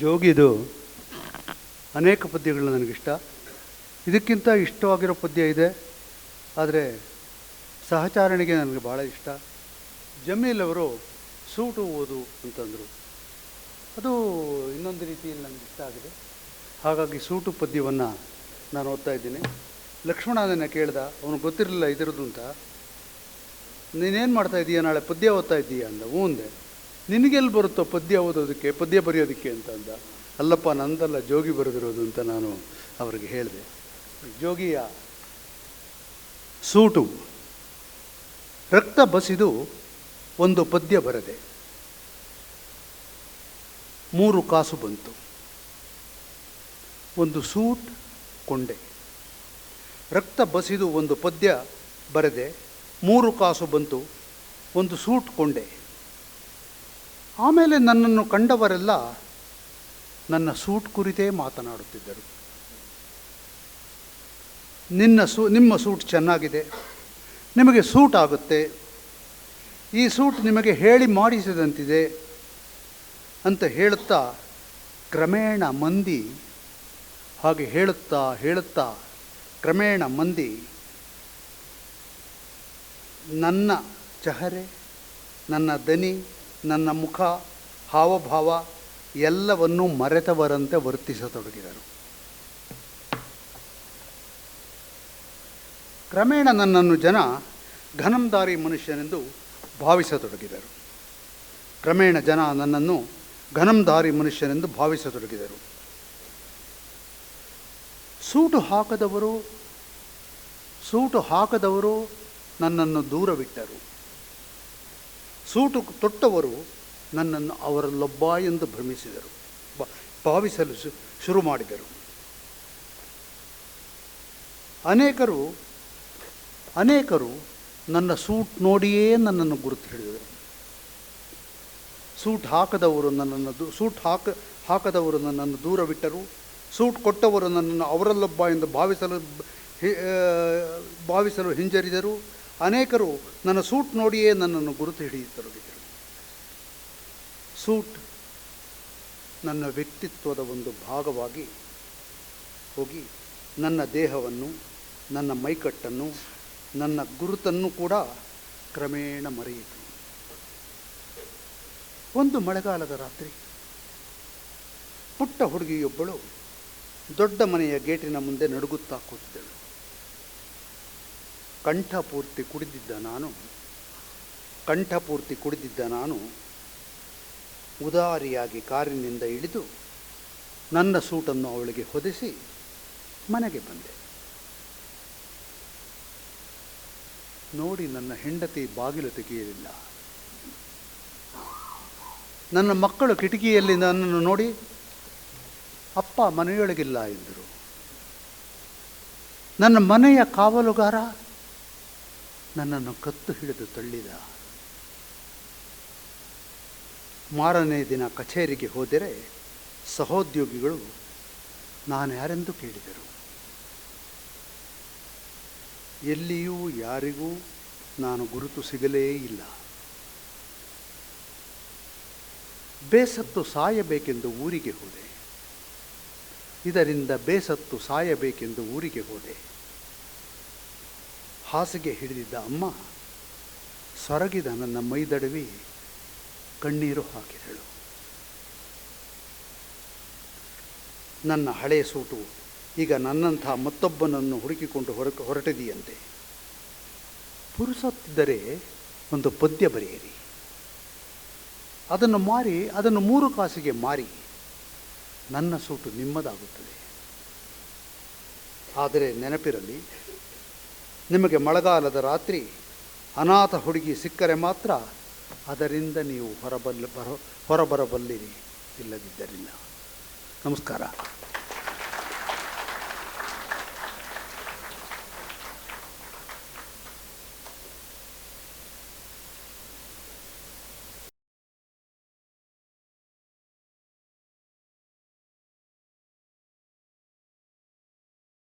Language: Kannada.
ಜೋಗಿದು ಅನೇಕ ಪದ್ಯಗಳು ನನಗಿಷ್ಟ. ಇದಕ್ಕಿಂತ ಇಷ್ಟವಾಗಿರೋ ಪದ್ಯ ಇದೆ. ಆದರೆ ಸಹಚಾರಣಿಗೆ ನನಗೆ ಭಾಳ ಇಷ್ಟ. ಜಮೀಲ್ ಅವರು ಸೂಟು ಓದು ಅಂತಂದರು. ಅದು ಇನ್ನೊಂದು ರೀತಿಯಲ್ಲಿ ನನಗೆ ಇಷ್ಟ ಆಗಿದೆ. ಹಾಗಾಗಿ ಸೂಟು ಪದ್ಯವನ್ನು ನಾನು ಓದ್ತಾ ಇದ್ದೀನಿ. ಲಕ್ಷ್ಮಣ ಅದನ್ನು ಕೇಳ್ದ, ಅವನು ಗೊತ್ತಿರಲಿಲ್ಲ ಇದರದ್ದು ಅಂತ. ನೀನೇನು ಮಾಡ್ತಾ ಇದ್ದೀಯಾ ನಾಳೆ? ಪದ್ಯ ಓದ್ತಾ ಇದ್ದೀಯ ಅಂದ. ಹ್ಞೂ ನಿನಗೆಲ್ಲಿ ಬರುತ್ತೋ ಪದ್ಯ ಓದೋದಕ್ಕೆ, ಪದ್ಯ ಬರೆಯೋದಕ್ಕೆ ಅಂತ ಅಂದ. ಅಲ್ಲಪ್ಪ, ನಂದಲ್ಲ, ಜೋಗಿ ಬರೆದಿರೋದು ಅಂತ ನಾನು ಅವರಿಗೆ ಹೇಳಿದೆ. ಜೋಗಿಯ ಸೂಟು, ರಕ್ತ ಬಸಿದು ಒಂದು ಪದ್ಯ ಬರದೆ. ಮೂರು ಕಾಸು ಬಂತು. ಒಂದು ಸೂಟ್, ಕೊಂಡೆ. ರಕ್ತ ಬಸಿದು ಒಂದು ಪದ್ಯ ಬರೆದೆ. ಮೂರು ಕಾಸು ಬಂತು. ಒಂದು ಸೂಟ್, ಕೊಂಡೆ. ಆಮೇಲೆ ನನ್ನನ್ನು ಕಂಡವರೆಲ್ಲ ನನ್ನ ಸೂಟ್ ಕುರಿತೇ ಮಾತನಾಡುತ್ತಿದ್ದರು. ನಿನ್ನ ಸೂ, ನಿಮ್ಮ ಸೂಟ್ ಚೆನ್ನಾಗಿದೆ, ನಿಮಗೆ ಸೂಟ್ ಆಗುತ್ತೆ, ಈ ಸೂಟ್ ನಿಮಗೆ ಹೇಳಿ ಮಾಡಿಸಿದಂತಿದೆ ಅಂತ ಹೇಳುತ್ತಾ ಕ್ರಮೇಣ ಮಂದಿ ಹಾಗೆ ಹೇಳುತ್ತಾ ಹೇಳುತ್ತಾ ಕ್ರಮೇಣ ಮಂದಿ ನನ್ನ ಚಹರೆ, ನನ್ನ ದನಿ ನನ್ನ ಮುಖ, ಹಾವಭಾವ ಎಲ್ಲವನ್ನೂ ಮರೆತವರಂತೆ ವರ್ತಿಸತೊಡಗಿದರು. ಕ್ರಮೇಣ ನನ್ನನ್ನು ಜನ ಘನಂದಾರಿ ಮನುಷ್ಯನೆಂದು ಭಾವಿಸತೊಡಗಿದರು. ಕ್ರಮೇಣ ಜನ ನನ್ನನ್ನು ಘನಂದಾರಿ ಮನುಷ್ಯನೆಂದು ಭಾವಿಸತೊಡಗಿದರು. ಸೂಟು ಹಾಕದವರು ಸೂಟು ಹಾಕದವರು ನನ್ನನ್ನು ದೂರವಿಟ್ಟರು. ಸೂಟು ತೊಟ್ಟವರು ನನ್ನನ್ನು ಅವರಲ್ಲೊಬ್ಬ ಎಂದು ಭ್ರಮಿಸಿದರು. ಭಾವಿಸಲು ಶುರು ಮಾಡಿದರು. ಅನೇಕರು ಅನೇಕರು ನನ್ನ ಸೂಟ್ ನೋಡಿಯೇ ನನ್ನನ್ನು ಗುರುತು ಹಿಡಿದರು. ಸೂಟ್ ಹಾಕದವರು ನನ್ನನ್ನು ಸೂಟ್ ಹಾಕ, ಹಾಕದವರು ನನ್ನನ್ನು ದೂರವಿಟ್ಟರು. ಸೂಟ್ ಕೊಟ್ಟವರು ನನ್ನನ್ನು ಅವರಲ್ಲೊಬ್ಬ ಎಂದು ಭಾವಿಸಲು ಭಾವಿಸಲು ಹಿಂಜರಿದರು. ಅನೇಕರು ನನ್ನ ಸೂಟ್ ನೋಡಿಯೇ ನನ್ನನ್ನು ಗುರುತು ಹಿಡಿಯುತ್ತರು ಸೂಟ್ ನನ್ನ ವ್ಯಕ್ತಿತ್ವದ ಒಂದು ಭಾಗವಾಗಿ ಹೋಗಿ ನನ್ನ ದೇಹವನ್ನು, ನನ್ನ ಮೈಕಟ್ಟನ್ನು, ನನ್ನ ಗುರುತನ್ನು ಕೂಡ ಕ್ರಮೇಣ ಮರೆಯಿತು. ಒಂದು ಮಳೆಗಾಲದ ರಾತ್ರಿ ಪುಟ್ಟ ಹುಡುಗಿಯೊಬ್ಬಳು ದೊಡ್ಡ ಮನೆಯ ಗೇಟಿನ ಮುಂದೆ ನಡುಗುತ್ತಾ ಕೂತಿದ್ದಳು. ಕಂಠಪೂರ್ತಿ ಕುಡಿದಿದ್ದ ನಾನು, ಕಂಠಪೂರ್ತಿ ಕುಡಿದಿದ್ದ ನಾನು ಉದಾರಿಯಾಗಿ ಕಾರಿನಿಂದ ಇಳಿದು ನನ್ನ ಸೂಟನ್ನು ಅವಳಿಗೆ ಹೊದಿಸಿ ಮನೆಗೆ ಬಂದೆ. ನೋಡಿ ನನ್ನ ಹೆಂಡತಿ ಬಾಗಿಲು ತೆಗೆಯಲಿಲ್ಲ. ನನ್ನ ಮಕ್ಕಳು ಕಿಟಕಿಯಲ್ಲಿ ನನ್ನನ್ನು ನೋಡಿ, ಅಪ್ಪ ಮನೆಯೊಳಗಿಲ್ಲ ಎಂದರು. ನನ್ನ ಮನೆಯ ಕಾವಲುಗಾರ ನನ್ನನ್ನು ಕತ್ತು ಹಿಡಿದು ತಳ್ಳಿದ. ಮಾರನೇ ದಿನ ಕಚೇರಿಗೆ ಹೋದರೆ ಸಹೋದ್ಯೋಗಿಗಳು, ನಾನು ಯಾರೆಂದು ಕೇಳಿದರು? ಎಲ್ಲಿಯೂ ಯಾರಿಗೂ ನಾನು ಗುರುತು ಸಿಗಲೇ ಇಲ್ಲ. ಬೇಸತ್ತು ಸಾಯಬೇಕೆಂದು ಊರಿಗೆ ಹೋದೆ. ಇದರಿಂದ ಬೇಸತ್ತು ಸಾಯಬೇಕೆಂದು ಊರಿಗೆ ಹೋದೆ. ಹಾಸಿಗೆ ಹಿಡಿದಿದ್ದ ಅಮ್ಮ ಸೊರಗಿದ ನನ್ನ ಮೈದಡವಿ ಕಣ್ಣೀರು ಹಾಕಿದಳು. ನನ್ನ ಹಳೆಯ ಸೂಟು, ಈಗ ನನ್ನಂಥ ಮತ್ತೊಬ್ಬನನ್ನು ಹುಡುಕಿಕೊಂಡು ಹೊರ ಹೊರಟಿದೆಯಂತೆ. ಪುರುಸತ್ತಿದ್ದರೆ ಒಂದು ಪದ್ಯ ಬರೆಯಿರಿ. ಅದನ್ನು ಮಾರಿ, ಅದನ್ನು ಮೂರು ಕಾಸಿಗೆ ಮಾರಿ. ನನ್ನ ಸೂಟು ನಿಮ್ಮದಾಗುತ್ತದೆ. ಆದರೆ ನೆನಪಿರಲಿ ನಿಮಗೆ ಮಳೆಗಾಲದ ರಾತ್ರಿ ಅನಾಥ ಹುಡುಗಿ ಸಿಕ್ಕರೆ ಮಾತ್ರ ಅದರಿಂದ ನೀವು ಹೊರಬಲ್ಲ ಬರ ಹೊರಬರಬಲ್ಲಿರಿ ಇಲ್ಲದಿದ್ದರಿಂದ. ನಮಸ್ಕಾರ.